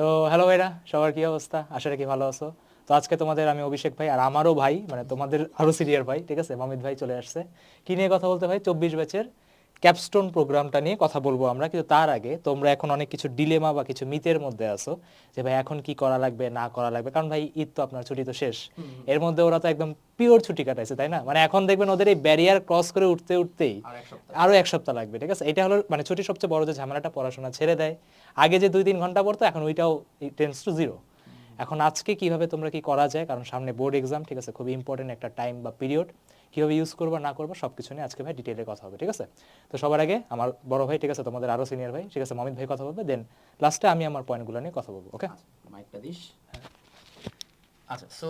তো হ্যালো ভাইরা, সবার কি অবস্থা? আশা রাখি ভালো আছো। তো আজকে তোমাদের আমি অভিষেক ভাই আর আমারও ভাই মানে তোমাদের আরও সিনিয়র ভাই, ঠিক আছে? মামিদ ভাই চলে আসছে। কি নিয়ে কথা বলতে ভাই চব্বিশ ব্যাচের ক্যাপস্টোন প্রোগ্রামটা নিয়ে কথা বলব আমরা কিন্তু তার আগে তোমরা এখন অনেক কিছু ডিলেমা বা কিছু মিথের মধ্যে আছো যে ভাই এখন কি করা লাগবে না করা লাগবে কারণ ভাই ঈদ তো আপনার ছুটি তো শেষ। এর মধ্যে ওরা তো একদম পিওর ছুটি কাটাইছে তাই না? মানে এখন দেখবেন ওদের এই ব্যারিয়ার ক্রস করে উঠতে উঠতেই আরও এক সপ্তাহ। লাগবে ঠিক আছে? এটা হলো মানে ছুটির সবচেয়ে বড় যে ঝামেলাটা পড়াশোনা ছেড়ে দেয়। আগে যে দুই তিন ঘণ্টা পড়তো এখন ওইটাও টেন্স টু জিরো এখন আজকে কীভাবে তোমরা কি করা যায়? কারণ সামনে বোর্ড এক্সাম ঠিক আছে? খুব ইম্পর্টেন্ট একটা টাইম বা পিরিয়ড কীভাবে ইউজ করব, না করব সব কিছু নিয়ে আজকে ভাই ডিটেলে কথা হবে, ঠিক আছে? তো সবার আগে আমার বড় ভাই, ঠিক আছে, তোমাদের আরও সিনিয়র ভাই, ঠিক আছে মমিত ভাই কথা বলবে দেন লাস্টে আমি আমার পয়েন্টগুলো নিয়ে কথা বলব ওকে মাইকটা দিস। আচ্ছা সো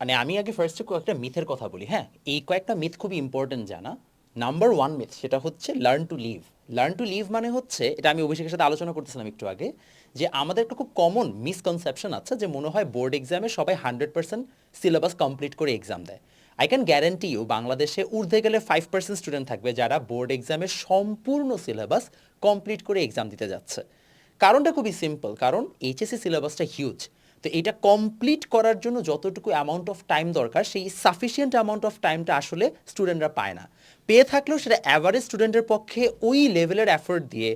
মানে আমি আগে ফার্স্টে কয়েকটা মিথের কথা বলি হ্যাঁ? এই কয়েকটা মিথ খুবই ইম্পর্টেন্ট জানা। নাম্বার ওয়ান মিথ সেটা হচ্ছে learn to live learn to live মানে হচ্ছে, এটা আমি অভিষেকের সাথে আলোচনা করতেছিলাম একটু আগে, যে আমাদের একটা খুব কমন মিসকনসেপশন আছে যে মনে হয় বোর্ড এক্সামে সবাই হান্ড্রেড পার্সেন্ট সিলেবাস কমপ্লিট করে এক্সাম দেয়। আই ক্যান গ্যারান্টি ইউ বাংলাদেশে ঊর্ধ্বে গেলে ফাইভ পার্সেন্ট স্টুডেন্ট থাকবে যারা বোর্ড এক্সামের সম্পূর্ণ সিলেবাস কমপ্লিট করে এক্সাম দিতে যাচ্ছে। কারণটা খুবই সিম্পল কারণ এইচএসসি সিলেবাসটা হিউজ তো এটা কমপ্লিট করার জন্য যতটুকু অ্যামাউন্ট অফ টাইম দরকার, সেই সাফিসিয়েন্ট অ্যামাউন্ট অফ টাইমটা আসলে স্টুডেন্টরা পায় না। পেয়ে থাকলেও সেটা অ্যাভারেজ স্টুডেন্টের পক্ষে ওই লেভেলের এফোর্ট দিয়ে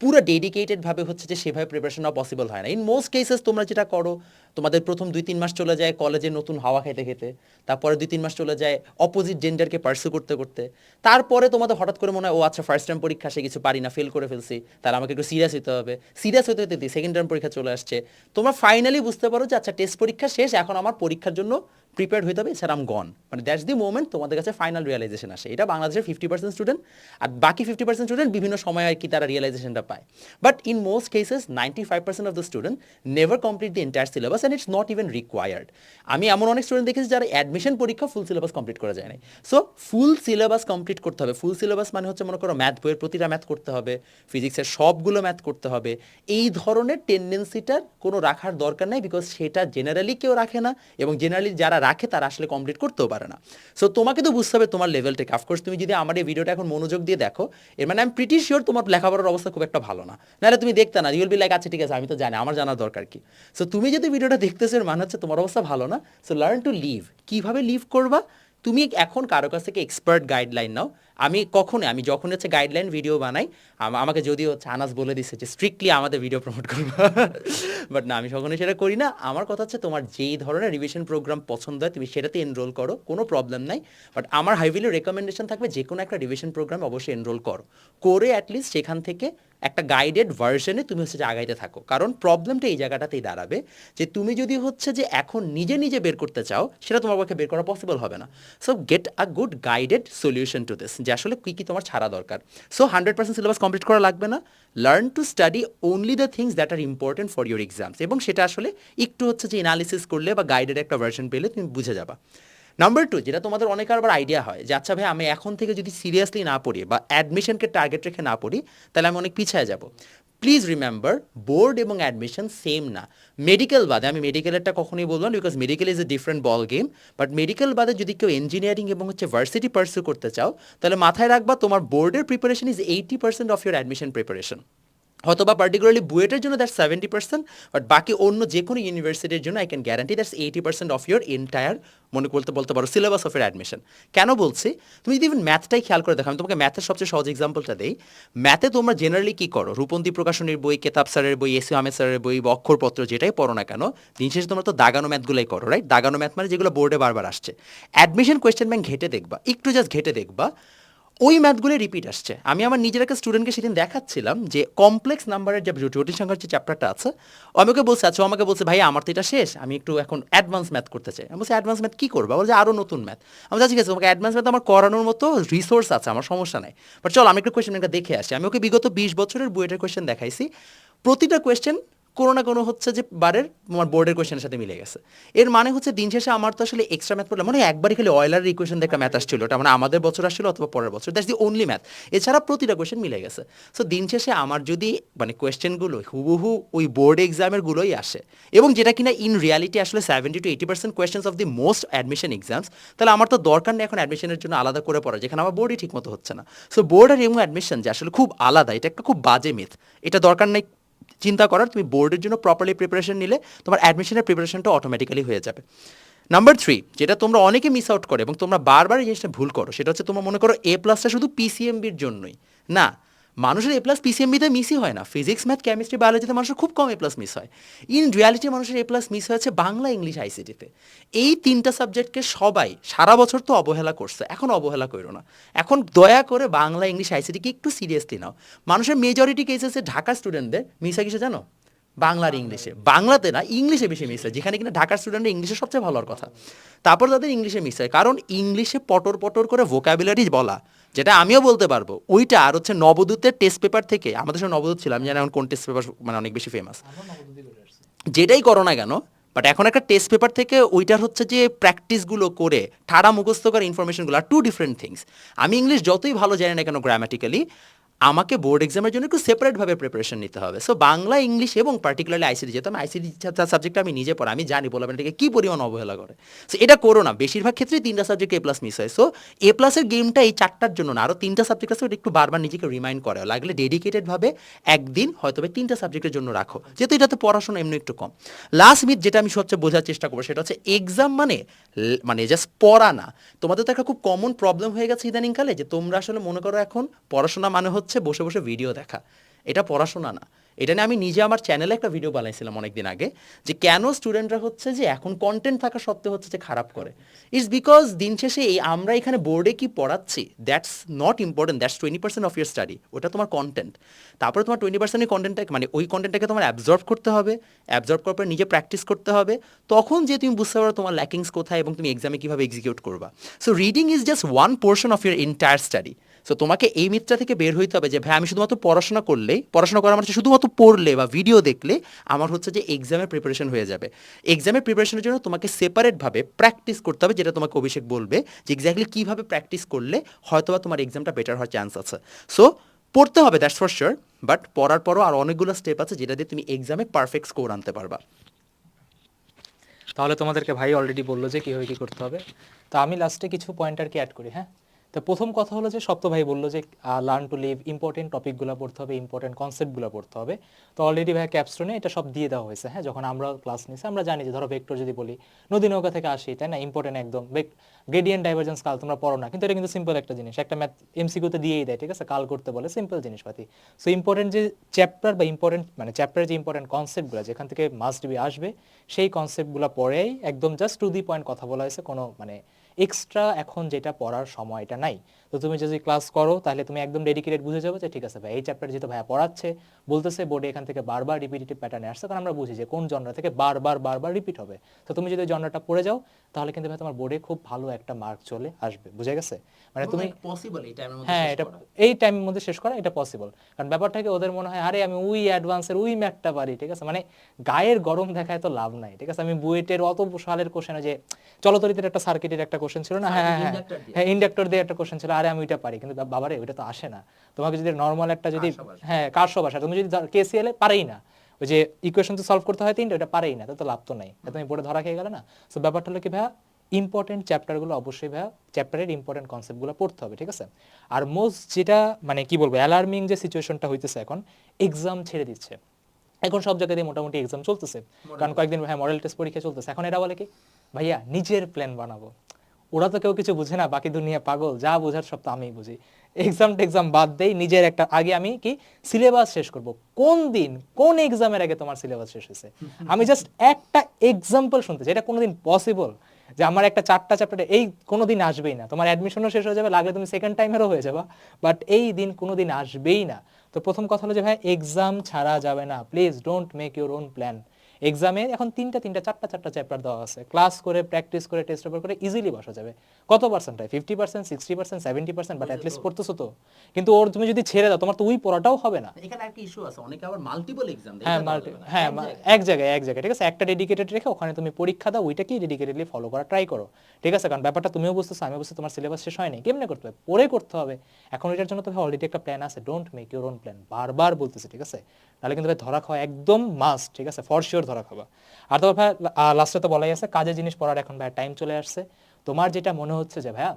পুরো ডেডিকেটেডভাবে হচ্ছে যে সেভাবে প্রিপারেশন নেওয়া পসিবল হয় না। ইন মোস্ট কেসেস তোমরা যেটা করো তোমাদের প্রথম দুই, তিন মাস চলে যায় কলেজে নতুন হাওয়া খেতে খেতে, তারপরে দুই, তিন মাস চলে যায় অপোজিট জেন্ডারকে পার্সু করতে করতে। তারপরে তোমাদের হঠাৎ করে মনে হয়, ও আচ্ছা ফার্স্ট টাইম পরীক্ষা, সে কিছু পারি না ফেল করে ফেলছি, তাহলে আমাকে একটু সিরিয়াস হতে হবে। সিরিয়াস হতে হতে সেকেন্ড টার্ম পরীক্ষা চলে আসছে। তোমরা ফাইনালি বুঝতে পারো যে আচ্ছা টেস্ট পরীক্ষা শেষ, এখন আমার পরীক্ষার জন্য প্রিপেয়ার হতে হবে, এছাড়া আম গন মানে দ্যাটস দি মোমেন্ট তোমাদের কাছে ফাইনাল রিয়েলাইজেশন আসে। এটা বাংলাদেশের ফিফটি পার্সেন্ট স্টুডেন্ট আর বাকি ফিফটি পার্সেন্ট স্টুডেন্ট বিভিন্ন সময় আর কি তারা রিয়েলাইজেশনটা পায়। But in most cases ninety five percent of the student never complete the entire syllabus and it's not even required আমি এমন অনেক স্টুডেন্ট দেখেছি যারা অ্যাডমিশন পরীক্ষা ফুল সিলেবাস কমপ্লিট করা যায় না সো ফুল সিলেবাস কমপ্লিট করতে হবে। ফুল সিলেবাস মানে হচ্ছে মনে করো ম্যাথ বইয়ের প্রতিটা ম্যাথ করতে হবে ফিজিক্সের সবগুলো ম্যাথ করতে হবে। এই ধরনের টেন্ডেন্সিটার কোনো রাখার দরকার নাই বিকজ সেটা জেনারেলি কেউ রাখে না এবং জেনারেলি যারা রাখে তারা আসলে কমপ্লিট করতেও পারে না। সো তোমাকে তো বুঝতে হবে তোমার লেভেলটাকে অফকোর্স তুমি যদি আমার এই ভিডিওটা এখন মনোযোগ দিয়ে দেখো, এর মানে আমি প্রিটি শিওর তোমার লেখাপড়ার অবস্থা খুব একটা ভালো না। নাহলে তুমি দেখতে না ইউল বি লাইক আচ্ছা ঠিক আছে, আমি তো জানি, আমার জানার দরকার কি? সো তুমি যদি ভিডিওটা দেখতেছো মানে হচ্ছে তোমার অবস্থা ভালো না? সো লার্ন টু লিভ কীভাবে লিভ করবা? তুমি এখন কারও কাছ থেকে এক্সপার্ট গাইডলাইন নাও। আমি কখনো আমি যখন হচ্ছে গাইডলাইন ভিডিও বানাই আমাকে যদিও হচ্ছে আনাস বলে দিচ্ছে যে স্ট্রিক্টলি আমাদের ভিডিও প্রমোট করব। বাট না, আমি কখনোই সেটা করি না। আমার কথা হচ্ছে তোমার যেই ধরনের রিভিশন প্রোগ্রাম পছন্দ হয়, তুমি সেটাতে এনরোল করো, কোনো প্রবলেম নাই। বাট আমার হাইভিলি রেকমেন্ডেশন থাকবে যে কোনো একটা রিভিশন প্রোগ্রাম অবশ্যই এনরোল করো। করে অ্যাটলিস্ট সেখান থেকে একটা গাইডেড ভার্সনে তুমি হচ্ছে যে আগাইতে থাকো। কারণ প্রবলেমটা এই জায়গাটাতেই দাঁড়াবে যে তুমি যদি হচ্ছে যে এখন নিজে নিজে বের করতে চাও, সেটা তোমার পক্ষে বের করা পসিবল হবে না। So get a good guided solution to this যে আসলে কী কী তোমার ছাড়া দরকার। So hundred percent syllabus complete করা লাগবে না। Learn to study only the things that are important for your exams এবং সেটা আসলে একটু হচ্ছে যে এনালিসিস করলে বা গাইডের একটা ভার্সন পেলে তুমি বুঝে যাবা। নাম্বার টু যেটা তোমাদের অনেক আবার আইডিয়া হয় যে আচ্ছা ভাই, আমি এখন থেকে যদি সিরিয়াসলি না পড়ি বা অ্যাডমিশনকে টার্গেট রেখে না পড়ি, তাহলে আমি অনেক পিছিয়ে যাব। প্লিজ রিমেম্বার বোর্ড এবং অ্যাডমিশন সেম না। মেডিকেল বাদে, আমি মেডিকেলেরটা কখনোই বলব না because medical is a different ball game but medical বাদে যদি কেউ ইঞ্জিনিয়ারিং এবং হচ্ছে ভার্সিটি পার্সু করতে চাও, তাহলে মাথায় রাখবা তোমার বোর্ডের preparation is eighty percent of your admission preparation অথবা পার্টিকুলারলি বুয়েটের জন্য দ্যাটস সেভেন্টি পার্সেন্ট বাট বাকি অন্য যে কোনো ইউনিভার্সিটির জন্য I can guarantee that's eighty percent of your entire মনে করতে বলতে পারো সিলেবাস অফ ইয়ার অ্যাডমিশন কেন বলছি? তুমি যদি ইভেন ম্যাথটাই খেয়াল করে দেখো, আমি তোমাকে ম্যাথের সবচেয়ে সহজ এক্সাম্পলটা দেই। ম্যাথে তোমরা জেনারেলি কী করো? রূপন্তী প্রকাশনের বই, কেতাব স্যারের বই, এসি আহমেদ স্যারের বই বা অক্ষরপত্র যেটাই পড়ো না কেন, দিন শেষে তোমরা তো দাগানো ম্যাথগুলোই করো রাইট দাগানো ম্যাথ মানে যেগুলো বোর্ডে বারবার আসছে। অ্যাডমিশন কোয়েশ্চেন ব্যাংক ঘেটে দেখবা, একটু জাস্ট ঘেটে দেখবা ওই ম্যাথগুলো রিপিট আসছে। আমি আমার নিজের একটা স্টুডেন্টকে সেদিন দেখাচ্ছিলাম যে কমপ্লেক্স নাম্বারের যে জটিল সংখ্যার যে চ্যাপ্টারটা আছে আমাকে বলছে আচ্ছা আমাকে বলছে ভাই আমার তো এটা শেষ আমি একটু এখন অ্যাডভান্স ম্যাথ করতে চাই। আমি বলছি অ্যাডভান্স ম্যাথ কী করব? বলছে আরও নতুন ম্যাথ আমি বলছি, ঠিক আছে তোমাকে অ্যাডভান্স ম্যাথ আমার করানোর মতো রিসোর্স আছে আমার সমস্যা নাই। বাট চল আমি একটু কোয়েশ্চেন দেখে আসি। আমি ওকে বিগত বিশ বছরের বুয়েটের কোয়েশ্চেন দেখাইছি। প্রতিটা কোয়েশ্চেন কোনো না কোনো হচ্ছে যে বারের আমার বোর্ডের কোয়েশ্চেনের সাথে মিলে গেছে। এর মানে হচ্ছে দিন শেষে আমার তো আসলে এক্সট্রা ম্যাথ পড়লাম মানে একবারই খালি অয়েলার ইকুয়েশন দেখা ম্যাথ আসছিল। ওটা মানে আমাদের বছর আসছিল অথবা পরের বছর। দ্যাটস দি অনলি ম্যাথ এছাড়া প্রতিটা কোয়েশ্চেন মিলে গেছে। সো দিন শেষে আমার যদি মানে কোয়েশ্চেনগুলো হুবহু ওই বোর্ড এক্সামের গুলোই আসে, এবং যেটা কিনা ইন রিয়ালিটি আসলে seventy to eighty percent questions of the most admission exams তাহলে আমার তো দরকার নেই এখন অ্যাডমিশনের জন্য আলাদা করে পড়া যেখানে আমার বোর্ডই ঠিকমতো হচ্ছে না। সো বোর্ড আর এবং অ্যাডমিশন যে আসলে খুব আলাদা, এটা একটা খুব বাজে মিথ এটা দরকার নেই চিন্তা করার, তুমি বোর্ডের জন্য প্রপারলি প্রিপারেশন নিলে তোমার অ্যাডমিশনের প্রিপারেশনটা অটোমেটিক্যালি হয়ে যাবে। নাম্বার থ্রি যেটা তোমরা অনেকে মিস আউট করে এবং তোমরা বারবার এই জিনিসটা ভুল করো, সেটা হচ্ছে তোমরা মনে করো এ প্লাসটা শুধু পিসিএমবির জন্যই। না মানুষের এ প্লাস পিসিএমবিতে মিসই হয় না। ফিজিক্স ম্যাথ কেমিস্ট্রি বায়োলজিতে মানুষের খুব কম এ প্লাস মিস হয়। ইন রিয়ালিটি মানুষের এ প্লাস মিস হয়েছে বাংলা ইংলিশ আইসিটিতে এই তিনটা সাবজেক্টকে সবাই সারা বছর তো অবহেলা করছে। এখন অবহেলা করো না। এখন দয়া করে বাংলা ইংলিশ আইসিটিকে একটু সিরিয়াসলি নাও। মানুষের মেজরিটি কেসেসে ঢাকা স্টুডেন্টদের মিস হয় কিসে জানো? বাংলার ইংলিশে বাংলাতে না ইংলিশে বেশি মিস হয়। যেখানে কিনা ঢাকার স্টুডেন্টের ইংলিশে সবচেয়ে ভালোর কথা। তারপর তাদের ইংলিশে মিস হয়। কারণ ইংলিশে পটর পটর করে ভোকাবুলারি বলা। যেটা আমিও বলতে পারব ওইটা আর হচ্ছে নবদূতের টেস্ট পেপার থেকে আমাদের সঙ্গে নবদূত ছিল আমি জানি এখন কোন টেস্ট পেপার মানে অনেক বেশি ফেমাস যেটাই করো না কেন বাট এখন একটা টেস্ট পেপার থেকে ওইটার হচ্ছে যে প্র্যাকটিসগুলো করে ঠাড়া মুখস্থ করা ইনফরমেশনগুলো আর টু ডিফারেন্ট থিংস আমি ইংলিশ যতই ভালো জানি না কেন গ্রামাটিক্যালি আমাকে বোর্ড এক্সামের জন্য একটু সেপারেটভাবে প্রিপারেশন নিতে হবে। সো বাংলা ইংলিশ এবং পার্টিকুলারলি আইসিডি যেহেতু আমি আইসিডি সাবজেক্টটা আমি নিজে পড়া, আমি জানি বলবেন এটাকে কী পরিমাণ অবহেলা করে। সো এটা করো না, বেশিরভাগ ক্ষেত্রেই তিনটা সাবজেক্ট এ প্লাস মিস হয়। সো এ প্লাসের গেমটা এই চারটার জন্য না আরও তিনটা সাবজেক্ট আছে, ওটা একটু বারবার নিজেকে রিমাইন্ড করে লাগলে ডেডিকেটেডভাবে একদিন হয়তো তিনটা সাবজেক্টের জন্য রাখো, যেহেতু এটাতে পড়াশোনা এমনি একটু কম। লাস্ট মিট যেটা আমি সবচেয়ে বোঝার চেষ্টা করব, সেটা হচ্ছে এক্সাম মানে মানে জাস্ট পড়া না। তোমাদের তো একটা খুব কমন প্রবলেম হয়ে গেছে ইদানিংকালে, যে তোমরা আসলে মনে করো এখন পড়াশোনা মানে হচ্ছে বসে বসে ভিডিও দেখা। এটা পড়াশোনা না। এটা নিয়ে আমি নিজে আমার চ্যানেলে একটা ভিডিও বানাইছিলাম অনেকদিন আগে, যে কেন স্টুডেন্টরা হচ্ছে যে এখন কন্টেন্ট থাকা সত্ত্বেও হচ্ছে যে খারাপ করে। ইটস বিকজ দিন শেষে এই আমরা এখানে বোর্ডে কি পড়াচ্ছি that's not important that's twenty percent of your study ওটা তোমার কন্টেন্ট তারপরে তোমার টোয়েন্টি পার্সেন্টের কন্টেন্টটাকে মানে ওই কন্টেন্টটাকে তোমার অ্যাবজর্ভ করতে হবে অ্যাবজর্ভ করার পরে নিজে প্র্যাকটিস করতে হবে, তখন যে তুমি বুঝতে পারো তোমার ল্যাকিংস কোথায় এবং তুমি এক্সামে কীভাবে এক্সিকিউট করবা। So reading is just one portion of your entire study so তোমাকে এই মিথটা থেকে বের হইতে হবে যে, ভাই, আমি শুধুমাত্র পড়াশোনা করলেই, পড়াশোনা করা মানে হচ্ছে শুধুমাত্র পড়লে বা ভিডিও দেখলে আমার হচ্ছে যে এক্সামের প্রিপারেশন হয়ে যাবে। এক্সামের প্রিপারেশনের জন্য তোমাকে সেপারেটভাবে প্র্যাকটিস করতে হবে, যেটা তোমাকে অভিষেক বলবে যে এক্স্যাক্টলি কীভাবে প্র্যাকটিস করলে হয়তোবা তোমার এক্সামটা বেটার হওয়ার চান্স আছে। সো পড়তে হবে দ্যাটস ফর শিওর বাট পড়ার পরও আর অনেকগুলো স্টেপ আছে যেটা দিয়ে তুমি এক্সামে পারফেক্ট স্কোর আনতে পারবা। তাহলে তোমাদেরকে ভাই অলরেডি বলল যে কীভাবে কী করতে হবে। তো আমি লাস্টে কিছু পয়েন্ট আর কি অ্যাড করি হ্যাঁ? তো প্রথম কথা হলো যে সপ্ত ভাই বলল যে লার্ন টু লিভ ইম্পর্টেন্ট টপিকগুলো পড়তে হবে ইম্পর্টেন্ট কনসেপ্টগুলো পড়তে হবে। তো অলরেডি ভাই ক্যাপস্টোনে এটা সব দিয়ে দেওয়া হয়েছে হ্যাঁ? যখন আমরা ক্লাস নিয়েছি আমরা জানি যে, ধরো ভেক্টর যদি বলি, নদী নৌকা থেকে আসি, তাই না? ইম্পর্টেন্ট একদম। গ্রেডিয়েন্ট ডাইভার্জেন্স কাল তোমরা পড়ো না, কিন্তু এটা কিন্তু সিম্পল একটা জিনিস। একটা ম্যাথ এমসিকিউতে দিয়েই দেয়, ঠিক আছে? কাল করতে বলে সিম্পল জিনিসপাতি। সো ইম্পর্টেন্ট যে চ্যাপ্টার বা ইম্পর্টেন্ট মানে চ্যাপ্টারের যে ইম্পর্টেন্ট কনসেপ্টগুলো যেখান থেকে মাস্ট বি আসবে, সেই কনসেপ্টগুলো পড়েই একদম জাস্ট টু দি পয়েন্ট কথা বলা হয়েছে, কোনো মানে এক্সট্রা এখন যেটা পড়ার সময়টা নাই। তো তুমি যদি ক্লাস করো তাহলে তুমি একদম ডেডিকেটেড বুঝে যাবে যে ঠিক আছে ভাই এই চ্যাপ্টার যেহেতু ভাইয়া পড়াচ্ছে বলতেছে বোর্ডে এখান থেকে বারবার রিপিটেটিভ প্যাটার্নে আসছে কারণ আমরা বুঝি যে কোন জনরা থেকে বারবার বারবার রিপিট হবে। তো তুমি যদি জনরাটা পড়ে যাও তাহলে কিন্তু ভাই তোমার বোর্ডে খুব ভালো একটা মার্ক চলে আসবে বুঝে গেছে? মানে তুমি পসিবল এই টাইমের মধ্যে হ্যাঁ এটা এই টাইমের মধ্যে শেষ করা এটা পসিবল কারণ ব্যাপারটাকে ওদের মনে হয় আরে আমি উই অ্যাডভান্সের উই ম্যাথটা পারি ঠিক আছে? মানে গায়ের গরম দেখায় তো লাভ নাই ঠিক আছে? আমি বুয়েটের অত সালের কোশ্চেনে যে চলতরিতের একটা সার্কিটের একটা কোশ্চেন ছিল না? হ্যাঁ হ্যাঁ হ্যাঁ। দিয়ে। হ্যাঁ ইন্ডাক্টর দিয়ে একটা কোশ্চেন ছিল। আরে আমি ওইটা পারি। কিন্তু বাবারে ওইটা তো আসে না। তোমাকে যদি নর্মাল একটা যদি হ্যাঁ কারশো ভাষা তুমি যদি কেসিএল এ পারেই না। ওই যে ইকুয়েশন তো সলভ করতে হয় তিনটা ওটা পারেই না। তো লাভ তো নাই। তুমি বোর্ডে ধরা খেয়ে গেলে না। সো ব্যাপারটা হলো কি ভাইয়া? ইম্পর্টেন্ট চ্যাপ্টারগুলো অবশ্যই ভাইয়া চ্যাপ্টারের ইম্পর্টেন্ট কনসেপ্টগুলো পড়তে হবে ঠিক আছে? আর মোস্ট যেটা মানে কি বলব অ্যালার্মিং যে সিচুয়েশনটা হইতেছে এখন এক্সাম ছেড়ে দিচ্ছে। এখন সব জায়গায় মোটামুটি এক্সাম চলতেছে। কারণ কয়েকদিন হ্যাঁ মডেল টেস্ট পরীক্ষা চলতেছে। এখন এরা বলে কি? ভাইয়া নিজের প্ল্যান বানাবো। ওরা তো কেউ কিছু বুঝে না, বাকি দুনিয়া পাগল, যা বোঝার সব তো আমিই বুঝি। এক্সাম টেক্সাম বাদ দেই, নিজের একটা, আগে আমি কি সিলেবাস শেষ করব। কোন দিন, কোন এক্সামের আগে তোমার সিলেবাস শেষ হয়েছে? আমি জাস্ট একটা এক্সাম্পল শুনতে চাই, এটা কোনোদিন পসিবল যে আমার একটা চারটা চ্যাপ্টারে এই কোনোদিন আসবেই না। তোমার অ্যাডমিশনও শেষ হয়ে যাবে, লাগলে তুমি সেকেন্ড টাইমেরও হয়ে যাবা বাট এই দিন কোনোদিন আসবেই না। তো প্রথম কথা হলো যে ভাই এক্সাম ছাড়া যাবে না। Please don't make your own plan এক্সামে এখন তিনটা তিনটা চারটা চারটা চ্যাপ্টার দেওয়া আছে। ক্লাস করে প্র্যাকটিস করে টেস্ট পেপার করে ইজিলি বসা যাবে। কত পার্সেন্ট হয়? Fifty percent sixty percent seventy percent but at least পড়তেছো তো। কিন্তু ওর তুমি যদি ছেড়ে দাও তোমার তো ওই পড়াটাও হবে না। এখানে একটা ইস্যু আছে। অনেকে আবার মাল্টিপল এক্সাম হ্যাঁ মাল্টি হ্যাঁ এক জায়গায়। এক জায়গায় ঠিক আছে? একটা ডেডিকেটেড রেখে ওখানে তুমি পরীক্ষা দাও ওইটাকেই ডেডিকেটেডলি ফলো করা ট্রাই করো। ঠিক আছে? কারণ ব্যাপারটা তুমিও বুঝতেছো আমি বুঝতে তোমার সিলেবাস শেষ হয়নি। কেমনে করতে হবে? পরে করতে হবে। এখন এটার জন্য তো অলরেডি একটা প্ল্যান আছে। Don't make your own plan বারবার বলতেছি ঠিক আছে? তাহলে কিন্তু ধরা খাওয়া একদম মাস্ট ঠিক আছে? ফর শিওর ধরা খাওয়া আর তোমার ভাই লাস্টে তো বলাই আছে কাজের জিনিস পড়ার এখন ভাই টাইম চলে আসছে। তোমার যেটা মনে হচ্ছে যে ভাইয়া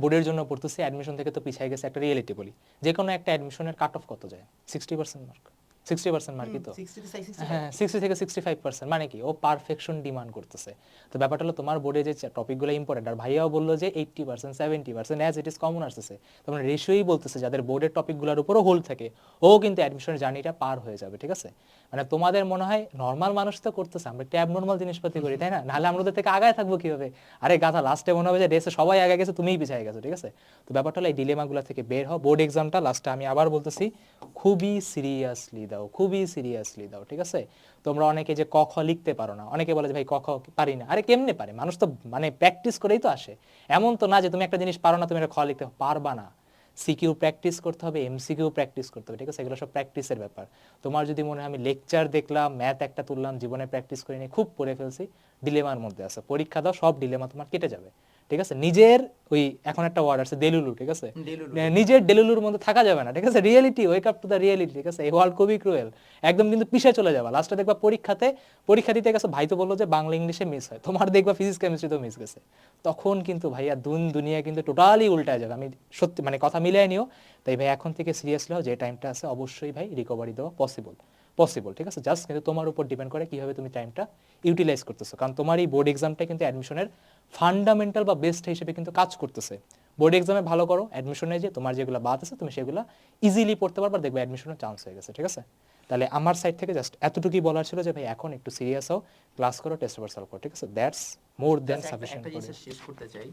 বোর্ডের জন্য পড়তেছি অ্যাডমিশন থেকে তো পিছিয়ে গেছে একটা রিয়েলিটি বলি। যে কোনো একটা অ্যাডমিশনের কাট অফ কত যায়? Sixty percent mark sixty percent মার্কই তো। 60 to 65 হ্যাঁ সিক্সটি থেকে সিক্সটি ফাইভ পার্সেন্ট মানে কি? ও পারফেকশন ডিমান্ড করতেছে। তো ব্যাপারটা হলো তোমার বোর্ডে যে টপিকগুলো ইম্পর্টেন্ট আর ভাইয়াও বলল যে eighty percent seventy percent as it is common আসতেছে। তোমার রেশিওই বলতেছে যাদের বোর্ডের টপিকগুলোর উপরও হোল্ড থাকে ও কিন্তু অ্যাডমিশনের জার্নিটা পার হয়ে যাবে ঠিক আছে? মানে তোমাদের মনে হয় নর্মাল মানুষ তো করতেছে, আমরা একটু অ্যাবনর্মাল জিনিসপাতি করি, তাই না? নাহলে আমরা ওদের থেকে আগায় থাকব কীভাবে? আরে গাথা লাস্টে মনে হবে যে রেসে সবাই আগে গেছে, তুমিই পিছিয়ে গেছো, ঠিক আছে? তো ব্যাপারটা হলো এই ডিলেমাগুলো থেকে বের হও। বোর্ড এক্সামটা লাস্টে আমি আবার বলতেছি, খুবই সিরিয়াসলি দাও, খুবই সিরিয়াসলি দাও, ঠিক আছে? তোমরা অনেকে যে ক, খ লিখতে পারো না, অনেকে বলে যে ভাই ক, খ পারি না। আরে কেমনে পারে? মানুষ তো মানে প্র্যাকটিস করেই তো আসে। এমন তো না যে তুমি একটা জিনিস পারো না, তুমি এটা খ লিখতে পারবা না। সিকিউ প্র্যাকটিস করতে হবে এমসিকিউ প্র্যাকটিস করতে হবে, ঠিক আছে? এগুলো সব প্র্যাকটিসের ব্যাপার। তোমার যদি মনে হয় আমি লেকচার দেখলাম ম্যাথ একটা তুললাম, জীবনে প্র্যাকটিস নিয়ে খুব পড়ে ফেলছি ডিলেমার মধ্যে আছে। পরীক্ষা দাও, সব ডিলেমা তোমার কেটে যাবে। ঠিক আছে? নিজের ওই এখন একটা ওয়ার্ড আছে দেলুলু ঠিক আছে? নিজের ডেলুলুর মধ্যে থাকা যাবে না ঠিক আছে? Reality wake up to the reality ঠিক আছে? এই ওয়ার্ল্ড খুবই ক্রুয়েল একদম কিন্তু পিছে চলে যাবে। লাস্টে দেখবা পরীক্ষাতে পরীক্ষা দিতে গেছে ভাই তো বলল যে বাংলা ইংলিশে মিস হয়। তোমার দেখবা ফিজিক্স কেমিস্ট্রিতেও মিস গেছে। তখন কিন্তু ভাইয়া দুন দুনিয়া কিন্তু টোটালি উল্টায় যাবে। আমি সত্যি মানে কথা মিলিয়ে নিও। তাই ভাই এখন থেকে সিরিয়াসলি হও যে টাইমটা আছে অবশ্যই ভাই রিকভারি দেওয়া পসিবল পসিবল ঠিক আছে? জাস্ট কিন্তু তোমার উপর ডিপেন্ড করে কীভাবে তুমি টাইমটা ইউটিলাইজ করতেছো। কারণ তোমার এই বোর্ড এক্সামটা কিন্তু অ্যাডমিশনের ফান্ডামেন্টাল বা বেস্ট হিসেবে কিন্তু কাজ করতেছে। বোর্ড এক্সামে ভালো করো অ্যাডমিশনে যে তোমার যেগুলো বাদ আছে তুমি সেগুলো ইজিলি পড়তে পারবা দেখবে অ্যাডমিশনের চান্স হয়ে গেছে ঠিক আছে? তাহলে আমার সাইড থেকে জাস্ট এতটুকুই বলার ছিল যে ভাই এখন একটু সিরিয়াস হও ক্লাস করো টেস্ট পেপার সলভ করো ঠিক আছে? দ্যাটস মোর একটা- সাফিসিয়েন্ট একটা জিনিস শেষ করতে চাই।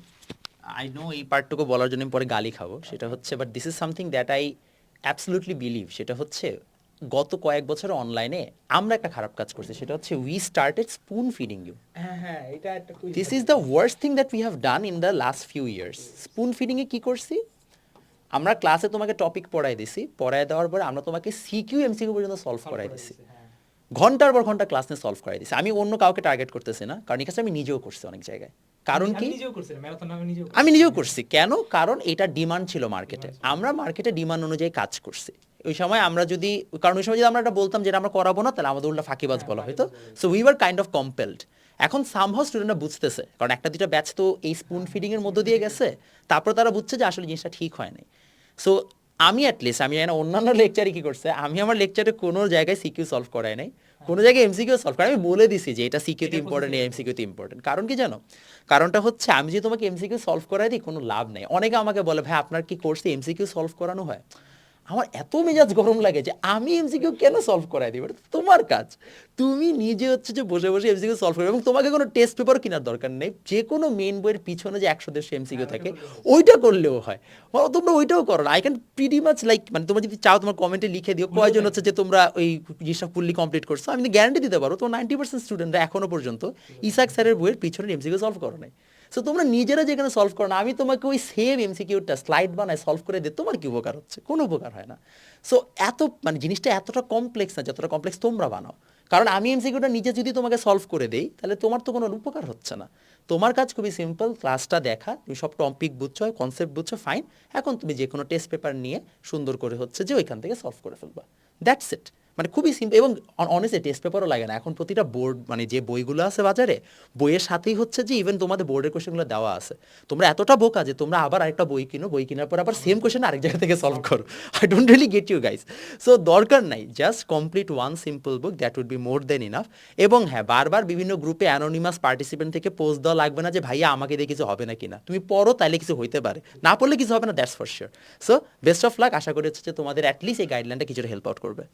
আই নো এই পার্টটুকু বলার জন্য পরে গালি খাব সেটা হচ্ছে but this is something that I absolutely believe সেটা হচ্ছে গত কয়েক বছর অনলাইনে আমরা একটা খারাপ কাজ করছি সেটা হচ্ছে we started spoon feeding you হ্যাঁ হ্যাঁ this is the worst thing that we have done in the last few years spoon ফিডিংয়ে কী করছি? আমরা ক্লাসে তোমাকে টপিক পড়াই দিছি পড়াই দেওয়ার পরে আমরা তোমাকে সিকিউ এমসিকিউ পর্যন্ত সলভ করাই দিছি। ঘণ্টার পর ঘণ্টা ক্লাস নিয়ে সলভ করাই দিছি। আমি অন্য কাউকে টার্গেট করতেছি না কারণ কাজটা আমি নিজেও করছি অনেক জায়গায়। কারণ কি? আমি নিজেও করছি। কেন? কারণ এটা ডিমান্ড ছিল মার্কেটে আমরা মার্কেটে ডিমান্ড অনুযায়ী কাজ করছি। ওই সময় আমরা যদি কারণ ওই সময় যদি আমরা এটা বলতাম যেটা আমরা করাবো না তাহলে আমাদের উল্টা ফাঁকিবাজ বলা হতো so we were kind of compelled এখন সামহাও স্টুডেন্টরা বুঝতেছে কারণ একটা দুটা ব্যাচ তো এই স্পুন ফিডিং এর মধ্য দিয়ে গেছে তারপর তারা বুঝছে যে আসলে জিনিসটা ঠিক হয় নাই। সো আমি অ্যাটলিস্ট আমি জানি অন্যান্য লেকচারে কি করছে আমি আমার লেকচারে কোনো জায়গায় সিকিউ সলভ করাই নাই কোনো জায়গায় এমসিকিউ সলভ করাই আমি বলে দিছি যে এটা সিকিউতে ইম্পর্টেন্ট এমসিকিউতে ইম্পর্টেন্ট কারণ কি জানো? কারণটা হচ্ছে আমি যে তোমাকে এমসিকিউ সলভ করাই দিই কোনো লাভ নেই। অনেকে আমাকে বলে ভাই আপনার কি কোর্সে এমসিকিউ সলভ করানো হয়? আমার এত মেজাজ গরম লাগে যে আমি এমসিকিউ কেন সলভ করাই দিই এটা তোমার কাজ। তুমি নিজে হচ্ছে যে বসে বসে এমসিকিউ সলভ করবে এবং তোমাকে কোনো টেস্ট পেপার কেনার দরকার নেই। যে কোনো মেন বইয়ের পিছনে যে একশো দেড়শো এমসিকিউ থাকে ওইটা করলেও হয়। তোমরা ওইটাও করো না। I can pretty much like মানে তোমরা যদি চাও তোমার কমেন্টে লিখে দিও কয়জন হচ্ছে যে তোমরা ওই জিনিসটা ফুললি কমপ্লিট করছ আমি গ্যারান্টি দিতে পারো তোমার নাইনটি পার্সেন্ট স্টুডেন্টরা এখনও পর্যন্ত ইসাক স্যারের বইয়ের পিছনে এমসিকিউ সলভ করো নাই। সো তোমরা নিজেরা যেখানে সলভ করো না, আমি তোমাকে ওই সেম এমসিকিউটা স্লাইড বানায় সলভ করে দিই, তোমার কি উপকার হচ্ছে? কোনো উপকার হয় না। সো এত মানে জিনিসটা এতটা কমপ্লেক্স না, যতটা কমপ্লেক্স তোমরা বানাও। কারণ আমি এমসিকিউটা নিজে যদি তোমাকে সলভ করে দেই, তাহলে তোমার তো কোনো উপকার হচ্ছে না। তোমার কাজ খুবই সিম্পল ক্লাসটা দেখা, তুমি সব টপিক বুঝছ কনসেপ্ট বুঝছ ফাইন এখন তুমি যে কোনো টেস্ট পেপার নিয়ে সুন্দর করে হচ্ছে যে ওইখান থেকে সলভ করে ফেলবা। দ্যাটস ইট মানে খুবই সিম্পল এবং অনেস্টলি টেস্ট পেপারও লাগে না। এখন প্রতিটা বোর্ড মানে যে বইগুলো আছে বাজারে, বইয়ের সাথেই হচ্ছে যে ইভেন তোমাদের বোর্ডের কোয়েশনগুলো দেওয়া আছে। তোমরা এতটা বোকা যে তোমরা আবার আরেকটা বই কিনো, বই কেনার পর আবার সেম কোয়েশন আরেক জায়গা থেকে সলভ করো। I don't really get you guys so দরকার নাই। Just complete one simple book that would be more than enough এবং হ্যাঁ বারবার বিভিন্ন গ্রুপে অ্যানোনিমাস পার্টিসিপেন্ট থেকে পোস্ট দেওয়া লাগবে না যে, ভাইয়া, আমাকে দিয়ে কিছু হবে না কিনা? তুমি পড়ো তাহলে কিছু হইতে পারে। না পড়লে কিছু হবে না that's for sure so best of luck আশা করি হচ্ছে যে তোমাদের অ্যাটলিস্ট এই গাইডলাইনটা কিছুটা হেল্প আউট করবে।